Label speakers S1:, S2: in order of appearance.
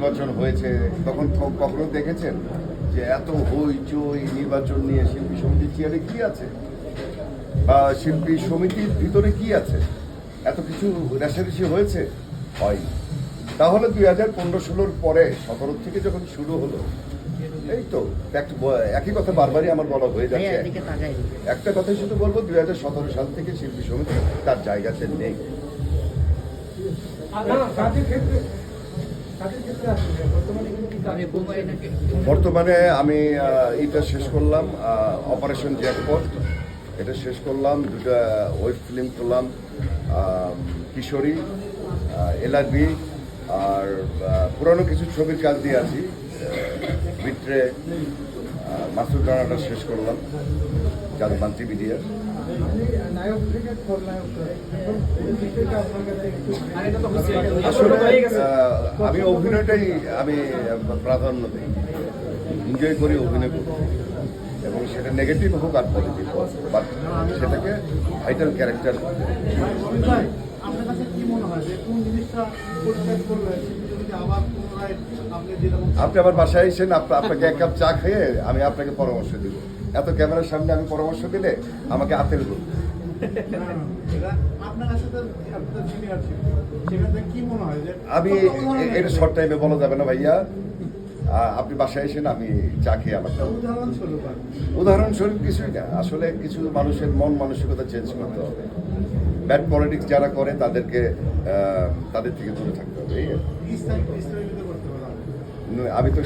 S1: নির্বাচন হয়েছে তখন কখনো দেখেছেন যে এত হইচই নির্বাচন নিয়ে শিল্পী সমিতির চেয়ারে কি আছে? বা শিল্পী সমিতির ভিতরে কি আছে? এত কিছু রেশারেশি হয়েছে? হয় তাহলে দুই হাজার পনেরো ষোলোর পরে সতেরো থেকে যখন শুরু হলো এই তো এক- একই কথা বারবারই আমার বলা হয়ে যাচ্ছে। একটা কথাই শুধু বলব দুই হাজার সতেরো সাল থেকে শিল্পী সমিতি তার জায়গাতে নেই।
S2: বর্তমানে
S3: আমি
S1: এটা শেষ করলাম অপারেশন জ্যাকপট এটা শেষ করলাম দুটা ওয়েব ফিল্ম করলাম কিশোরী এলআরবি আর পুরনো পুরানো কিছু ছবির কাজ দিয়ে আছি। ভিতরে মাসুর রানাটা শেষ করলাম যাদের মান্তি
S2: একটু
S1: আসলে আমি অভিনয়টাই, আমি প্রাধান্য দিই। এনজয় করি, অভিনয় করতে এবং সেটা নেগেটিভ হোক আর পজিটিভ হোক বাট সেটাকে ভাইটাল ক্যারেক্টার
S2: আপনি
S1: আমার বাসায় এসেন আপনাকে এক কাপ চা খেয়ে আমি আপনাকে পরামর্শ দিব। এত ক্যামেরার সামনে আমি পরামর্শ দিলে আমাকে আতেল করব।
S2: এটা আপনার কাছে তো আপনার সিনিয়র ছিল। সেখান থেকে কি যে
S1: আমি এটা শর্ট টাইমে বলা যাবে না ভাইয়া। আপনি বাসায় এসেন আমি চা খেয়ে আমার
S2: উদাহরণস্বরূপ
S1: উদাহরণস্বরূপ কিছুই না। আসলে কিছু মানুষের মন মানসিকতা চেঞ্জ করতে হবে। ব্যাড পলিটিক্স যারা করে তাদেরকে তাদের থেকে দূরে থাকতে হবে আমি তো